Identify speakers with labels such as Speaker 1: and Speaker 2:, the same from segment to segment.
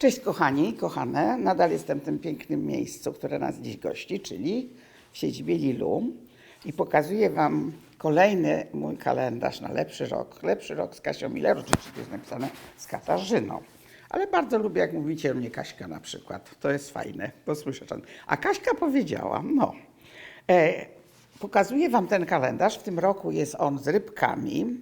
Speaker 1: Cześć kochani, kochane. Nadal jestem w tym pięknym miejscu, które nas dziś gości, czyli w siedzibie Lilu. I pokazuję Wam kolejny mój kalendarz na lepszy rok. Lepszy rok z Kasią Miller, oczywiście jest napisane z Katarzyną. Ale bardzo lubię, jak mówicie mnie Kaśka na przykład. To jest fajne, bo słyszę. A Kaśka powiedziała, no, e, pokazuję Wam ten kalendarz. W tym roku jest on z rybkami.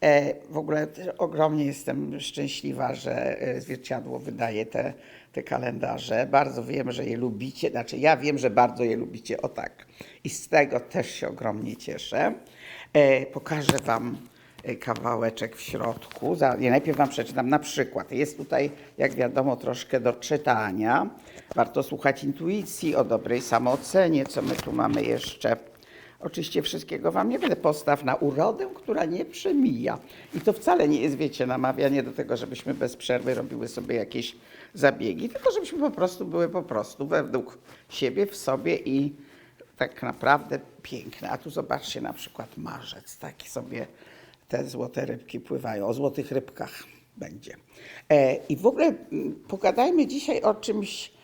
Speaker 1: E, w ogóle ogromnie jestem szczęśliwa, że e, Zwierciadło wydaje te, te kalendarze. Bardzo wiem, że je lubicie. Znaczy, ja wiem, że bardzo je lubicie. O tak. I z tego też się ogromnie cieszę. E, pokażę Wam kawałeczek w środku. Nie, najpierw Wam przeczytam na przykład. Jest tutaj, jak wiadomo, troszkę do czytania. Warto słuchać intuicji, o dobrej samoocenie. Co my tu mamy jeszcze? Oczywiście wszystkiego wam nie będę. Postaw na urodę, która nie przemija. I to wcale nie jest, wiecie, namawianie do tego, żebyśmy bez przerwy robiły sobie jakieś zabiegi, tylko żebyśmy po prostu były po prostu według siebie, w sobie i tak naprawdę piękne. A tu zobaczcie na przykład marzec, taki sobie te złote rybki pływają. O złotych rybkach będzie. E, I w ogóle mm, pogadajmy dzisiaj o czymś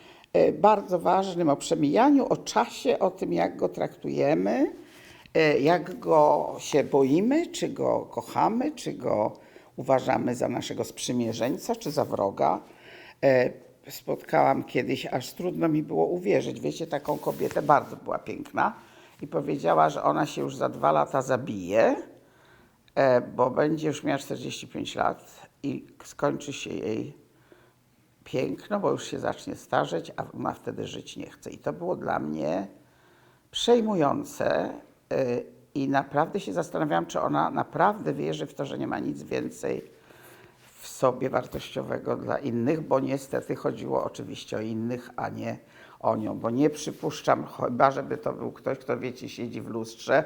Speaker 1: bardzo ważnym, o przemijaniu, o czasie, o tym, jak go traktujemy, e, jak go się boimy, czy go kochamy, czy go uważamy za naszego sprzymierzeńca, czy za wroga. E, Spotkałam kiedyś, aż trudno mi było uwierzyć, wiecie, taką kobietę, bardzo była piękna i powiedziała, że ona się już za dwa lata zabije, e, bo będzie już miała 45 lat i skończy się jej piękno, bo już się zacznie starzeć, a ona wtedy żyć nie chce. I to było dla mnie przejmujące y, i naprawdę się zastanawiałam, czy ona naprawdę wierzy w to, że nie ma nic więcej w sobie wartościowego dla innych, bo niestety chodziło oczywiście o innych, a nie o nią, bo nie przypuszczam, chyba żeby to był ktoś, kto wiecie, siedzi w lustrze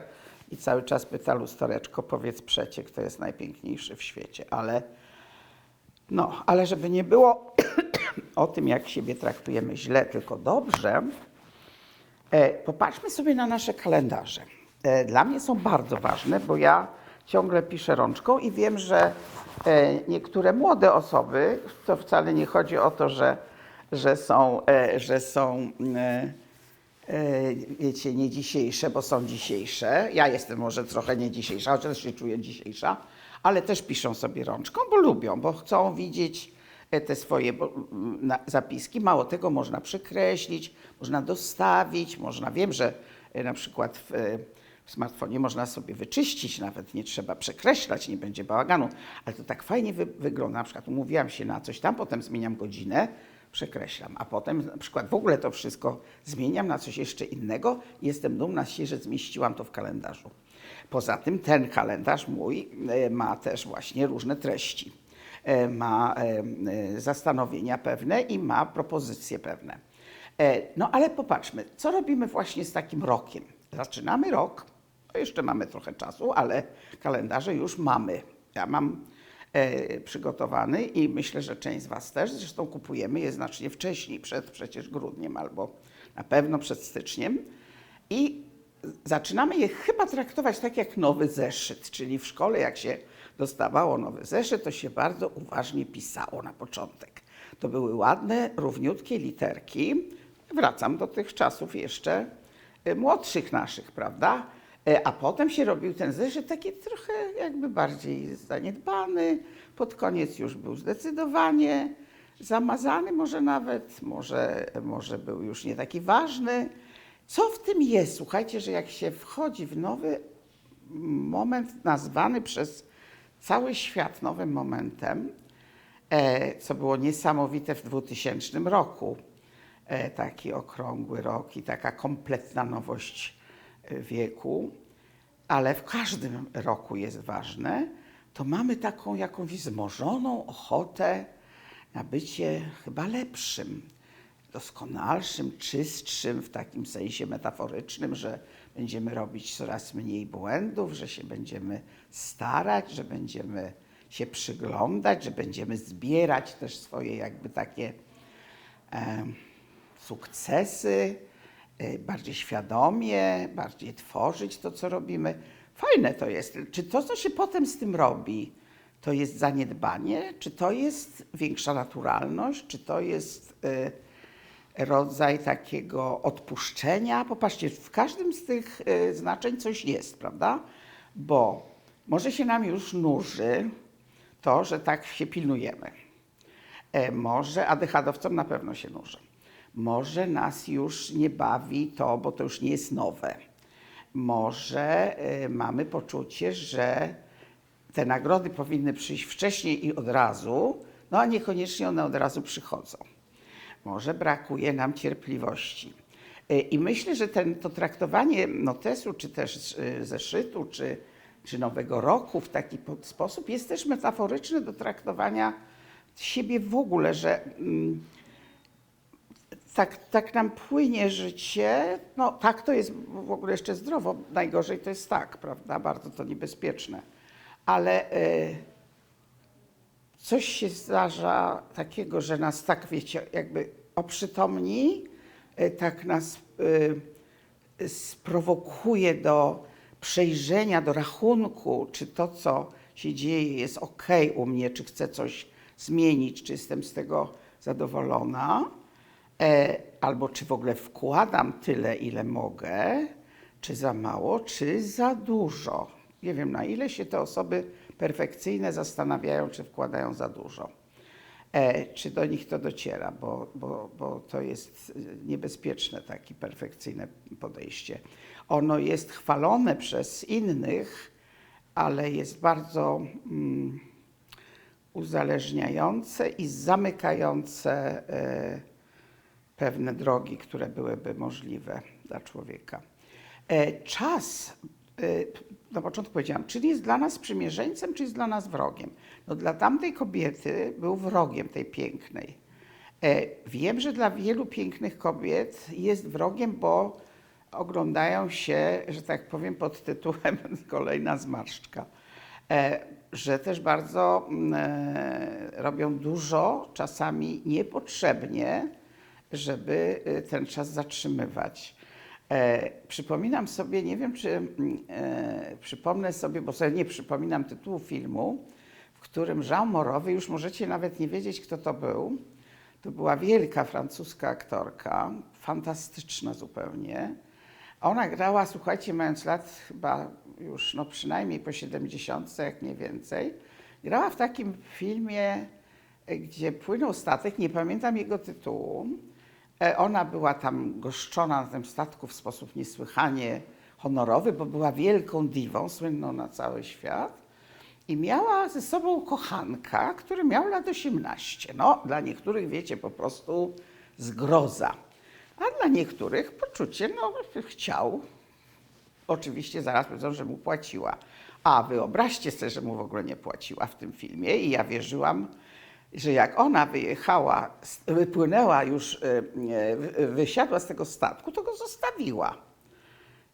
Speaker 1: i cały czas pyta lustereczko, powiedz przecie, kto jest najpiękniejszy w świecie, ale no, ale żeby nie było o tym, jak siebie traktujemy źle, tylko dobrze, e, popatrzmy sobie na nasze kalendarze. E, dla mnie są bardzo ważne, bo ja ciągle piszę rączką i wiem, że e, niektóre młode osoby, to wcale nie chodzi o to, że, że są, że są e, wiecie, nie dzisiejsze, bo są dzisiejsze. Ja jestem może trochę nie dzisiejsza, chociaż się czuję dzisiejsza, ale też piszą sobie rączką, bo lubią, bo chcą widzieć te swoje bo, m, na- zapiski. Mało tego można przekreślić, można dostawić, można, wiem, że e, na przykład w, e, w smartfonie można sobie wyczyścić, nawet nie trzeba przekreślać, nie będzie bałaganu, ale to tak fajnie wy, wygląda. Na przykład umówiłam się na coś tam, potem zmieniam godzinę, przekreślam, a potem na przykład w ogóle to wszystko zmieniam na coś jeszcze innego jestem dumna że zmieściłam to w kalendarzu. Poza tym ten kalendarz mój e, ma też właśnie różne treści. E, Ma e, e, zastanowienia pewne i ma propozycje pewne. No ale popatrzmy, co robimy właśnie z takim rokiem? Zaczynamy rok, no jeszcze mamy trochę czasu, ale kalendarze już mamy. Ja mam przygotowany i myślę, że część z Was też. Zresztą kupujemy je znacznie wcześniej, przed przecież grudniem albo na pewno przed styczniem. I zaczynamy je chyba traktować tak jak nowy zeszyt, czyli w szkole jak się dostawało nowy zeszyt, to się bardzo uważnie pisało na początek. To były ładne, równiutkie literki. Wracam do tych czasów jeszcze e, młodszych naszych, prawda? E, A potem się robił ten zeszyt taki trochę jakby bardziej zaniedbany. Pod koniec już był zdecydowanie zamazany, może nawet, może, może był już nie taki ważny. Co w tym jest? Słuchajcie, że jak się wchodzi w nowy moment nazwany przez cały świat nowym momentem, e, co było niesamowite w 2000 roku, e, taki okrągły rok i taka kompletna nowość e, wieku, ale w każdym roku jest ważne, to mamy taką jakąś wzmożoną ochotę na bycie chyba lepszym, doskonalszym, czystszym w takim sensie metaforycznym, że będziemy robić coraz mniej błędów, że się będziemy starać, że będziemy się przyglądać, że będziemy zbierać też swoje jakby takie em, sukcesy, y, bardziej świadomie, bardziej tworzyć to, co robimy. Fajne to jest. Czy to, co się potem z tym robi, to jest zaniedbanie, czy to jest większa naturalność, czy to jest y, rodzaj takiego odpuszczenia. Popatrzcie, w każdym z tych y, znaczeń coś jest, prawda? Bo może się nam już nuży to, że tak się pilnujemy. E, Może ADHD-owcom na pewno się nuży. Może nas już nie bawi to, bo to już nie jest nowe. Może e, mamy poczucie, że te nagrody powinny przyjść wcześniej i od razu, no a niekoniecznie one od razu przychodzą. Może brakuje nam cierpliwości. E, I myślę, że ten, to traktowanie notesu, czy też e, zeszytu, czy, czy nowego roku w taki po- sposób jest też metaforyczne do traktowania siebie w ogóle, że mm, tak, tak nam płynie życie. No tak to jest w ogóle jeszcze zdrowo. Najgorzej to jest tak, prawda? Bardzo to niebezpieczne. Ale e, coś się zdarza takiego, że nas tak, wiecie, jakby oprzytomni, e, tak nas e, sprowokuje do przejrzenia, do rachunku, czy to, co się dzieje, jest ok u mnie, czy chcę coś zmienić, czy jestem z tego zadowolona, e, albo czy w ogóle wkładam tyle, ile mogę, czy za mało, czy za dużo. Nie wiem, na ile się te osoby perfekcyjne zastanawiają, czy wkładają za dużo. E, czy do nich to dociera, bo, bo, bo to jest y, niebezpieczne, takie perfekcyjne podejście. Ono jest chwalone przez innych, ale jest bardzo mm, uzależniające i zamykające e, pewne drogi, które byłyby możliwe dla człowieka. E, czas, e, na początku powiedziałam, czy jest dla nas sprzymierzeńcem, czy jest dla nas wrogiem. No dla tamtej kobiety był wrogiem tej pięknej. E, wiem, że dla wielu pięknych kobiet jest wrogiem, bo oglądają się, że tak powiem, pod tytułem kolejna zmarszczka. E, że też bardzo mm, e, robią dużo, czasami niepotrzebnie, żeby e, ten czas zatrzymywać. E, przypominam sobie, nie wiem czy mm, e, przypomnę sobie, bo sobie nie przypominam tytułu filmu, w którym Jean Morowy, już możecie nawet nie wiedzieć, kto to był. To była wielka francuska aktorka, fantastyczna zupełnie. Ona grała, słuchajcie, mając lat chyba już no przynajmniej po 70, jak nie więcej. Grała w takim filmie, gdzie płynął statek, nie pamiętam jego tytułu. E, Ona była tam goszczona na tym statku w sposób niesłychanie honorowy, bo była wielką diwą, słynną na cały świat. I miała ze sobą kochanka, który miał lat 18. No, dla niektórych, wiecie, po prostu zgroza. A dla niektórych poczucie, no, chciał. Oczywiście zaraz powiedzą, że mu płaciła. A wyobraźcie sobie, że mu w ogóle nie płaciła w tym filmie i ja wierzyłam, że jak ona wyjechała, wypłynęła już, y, y, wysiadła z tego statku, to go zostawiła.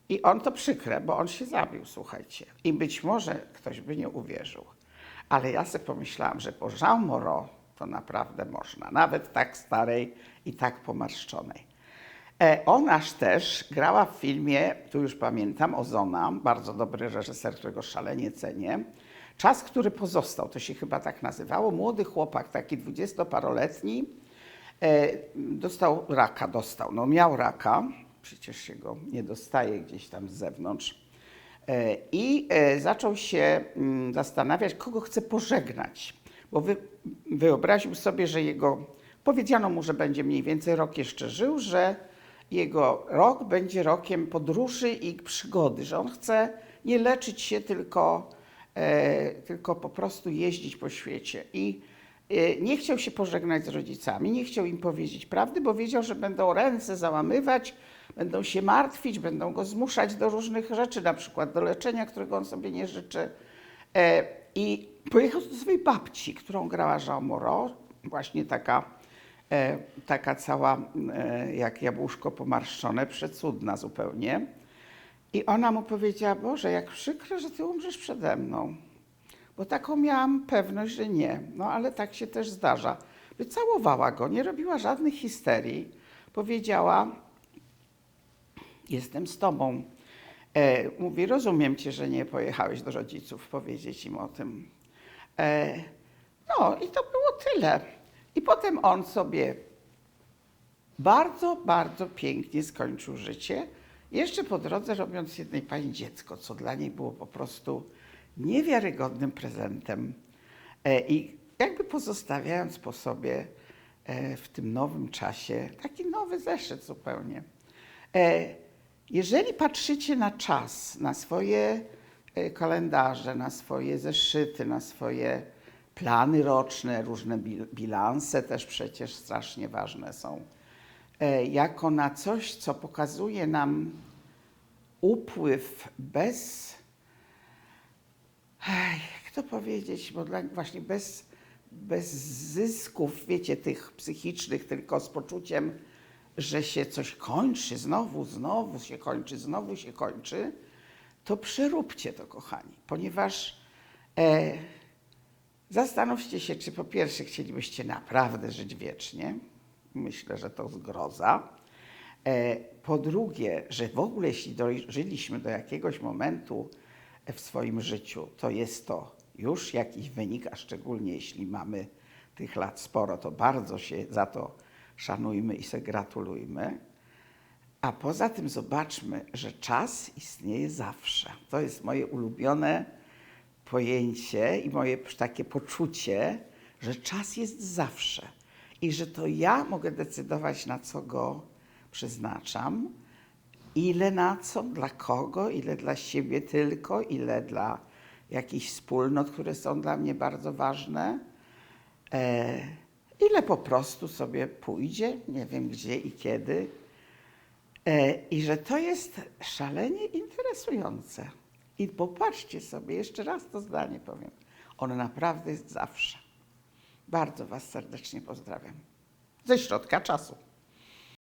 Speaker 1: I on to przykre, bo on się zabił, słuchajcie. I być może ktoś by nie uwierzył. Ale ja sobie pomyślałam, że po Jean Moreau to naprawdę można. Nawet tak starej i tak pomarszczonej. E, Onaż też grała w filmie, tu już pamiętam, Ozona, bardzo dobry reżyser, którego szalenie cenię. Czas, który pozostał, to się chyba tak nazywało. Młody chłopak, taki dwudziestoparoletni, e, dostał raka, dostał, no miał raka, przecież się go nie dostaje gdzieś tam z zewnątrz. E, I e, zaczął się mm, zastanawiać, kogo chce pożegnać, bo wy, wyobraził sobie, że jego, powiedziano mu, że będzie mniej więcej rok jeszcze żył, że jego rok będzie rokiem podróży i przygody, że on chce nie leczyć się, tylko, tylko po prostu jeździć po świecie. I e, nie chciał się pożegnać z rodzicami, nie chciał im powiedzieć prawdy, bo wiedział, że będą ręce załamywać, będą się martwić, będą go zmuszać do różnych rzeczy, na przykład do leczenia, którego on sobie nie życzy. E, I pojechał do swojej babci, którą grała Jean Moreau, właśnie taka, e, taka cała e, jak jabłuszko pomarszczone, przecudna zupełnie. I ona mu powiedziała, Boże, jak przykro, że ty umrzesz przede mną. Bo taką miałam pewność, że nie. No ale tak się też zdarza. Wycałowała go, nie robiła żadnych histerii. Powiedziała, jestem z tobą. E, mówi, rozumiem cię, że nie pojechałeś do rodziców powiedzieć im o tym. E, no i to było tyle. I potem on sobie bardzo, bardzo pięknie skończył życie. Jeszcze po drodze robiąc jednej pani dziecko, co dla niej było po prostu niewiarygodnym prezentem. E, I jakby pozostawiając po sobie e, w tym nowym czasie taki nowy zeszyt zupełnie. E, Jeżeli patrzycie na czas, na swoje kalendarze, na swoje zeszyty, na swoje plany roczne, różne bil- bilanse też przecież strasznie ważne są, jako na coś, co pokazuje nam upływ bez, jak to powiedzieć, bo właśnie bez, bez zysków, wiecie, tych psychicznych, tylko z poczuciem, że się coś kończy, znowu, znowu się kończy, znowu się kończy, to przeróbcie to, kochani, ponieważ e, zastanówcie się, czy po pierwsze chcielibyście naprawdę żyć wiecznie. Myślę, że to zgroza. E, po drugie, że w ogóle jeśli dożyliśmy do jakiegoś momentu w swoim życiu, to jest to już jakiś wynik, a szczególnie jeśli mamy tych lat sporo, to bardzo się za to szanujmy i sobie gratulujmy. A poza tym zobaczmy, że czas istnieje zawsze. To jest moje ulubione pojęcie i moje takie poczucie, że czas jest zawsze i że to ja mogę decydować, na co go przeznaczam, ile na co, dla kogo, ile dla siebie tylko, ile dla jakichś wspólnot, które są dla mnie bardzo ważne. E, ile po prostu sobie pójdzie, nie wiem gdzie i kiedy. E, I że to jest szalenie interesujące. I popatrzcie sobie, jeszcze raz to zdanie powiem. On naprawdę jest zawsze. Bardzo Was serdecznie pozdrawiam. Ze środka czasu.